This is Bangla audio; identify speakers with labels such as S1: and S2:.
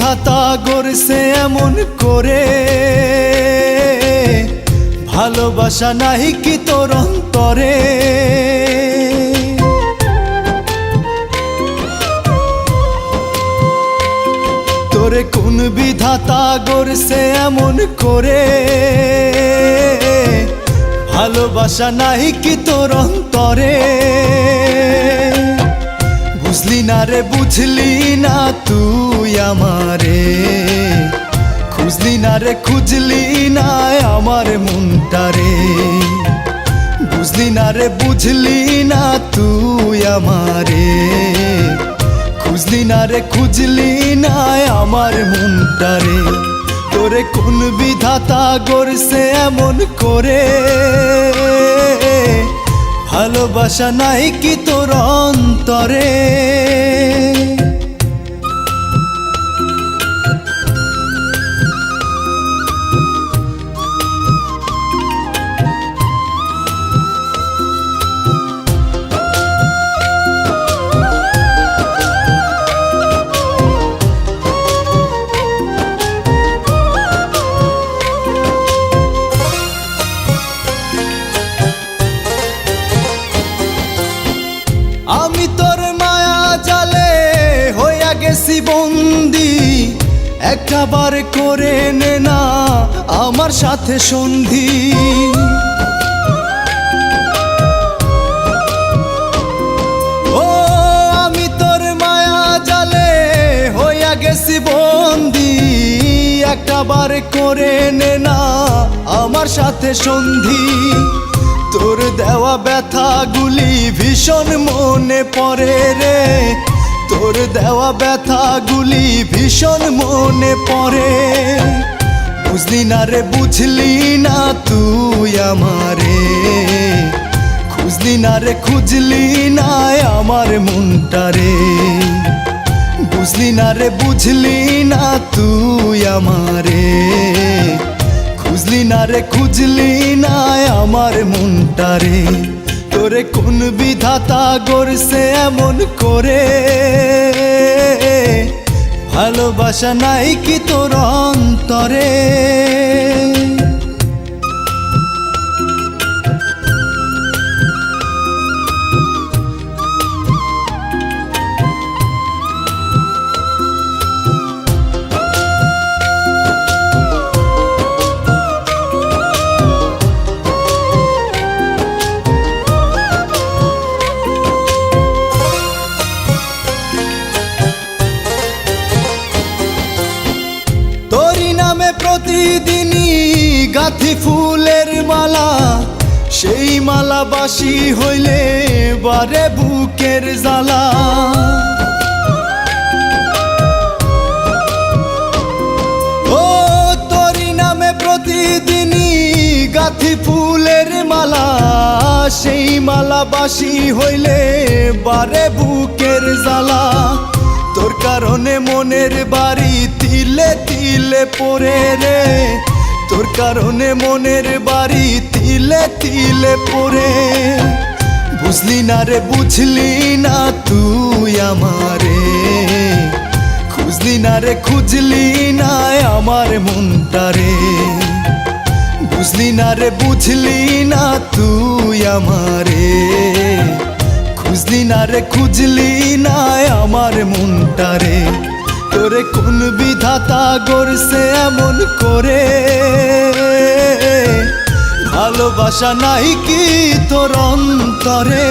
S1: বিধাতা গড়ছে এমন করে। ভালোবাসা নাই কি তোর অন্তরে। তোরে কোন বিধাতা গড়ছে এমন করে। ভালোবাসা নাই কি তোর অন্তরে। বুঝলি না রে, বুঝলি না তুই আমারে। খুঁজলি না রে, খুঁজলি না আমার মনটারে। বুঝলি না রে, বুঝলি না তুই আমারে। খুঁজলি না রে, খুঁজলি না আমার মনটারে। তোরে কোন বিধাতা গড়ছে এমন করে? ভালোবাসা নাই কি তোর অন্তরে? আমি তোর মায়া জালে হইয়া গেছি বন্দি। একটা বার করে নে না আমার সাথে সন্ধি। ও, আমি তোর মায়া জালে হইয়া গেছি বন্দি। একটা বার করে নে না আমার সাথে সন্ধি। তোর দেওয়া ব্যথাগুলি ভীষণ মনে পড়ে রে। তোর দেওয়া ব্যথাগুলি ভীষণ মনে পড়ে। বুঝলি না রে, বুঝলি না তুই আমারে। খুঁজলি না রে, খুঁজলি না আমার মনটারে বুঝলি না রে, বুঝলি না তুই আমারে। খুঁজলি না রে খুঁজলি নাই আমার মনটারে। তোরে কোন বিধাতা গড়ছে এমন করে? ভালোবাসা নাই কি তোর অন্তরে? প্রতিদিনই গাথি ফুলের মালা, সেই মালা বাসি হইলে বারে বুকের জ্বালা। ও তোরি নামে প্রতিদিনই গাথি ফুলের মালা, সেই মালা বাসি হইলে বারে বুকের জ্বালা। তোর কারণে মনের বাড়ি তিলে তিলে পরে রে। তোর কারণে মনের বাড়ি তিলে তিলে পরে বুঝলি না রে, বুঝলি না তুই আমারে। খুঁজলি না রে, খুঁজলি না আমার মনটারে বুঝলি না রে, বুঝলি না তুই আমারে। খুঁজলি না রে, খুঁজলি না মনটারে তোরে কোন বিধাতা গড়ছে এমন করে? ভালোবাসা নাই কি তোর অন্তরে?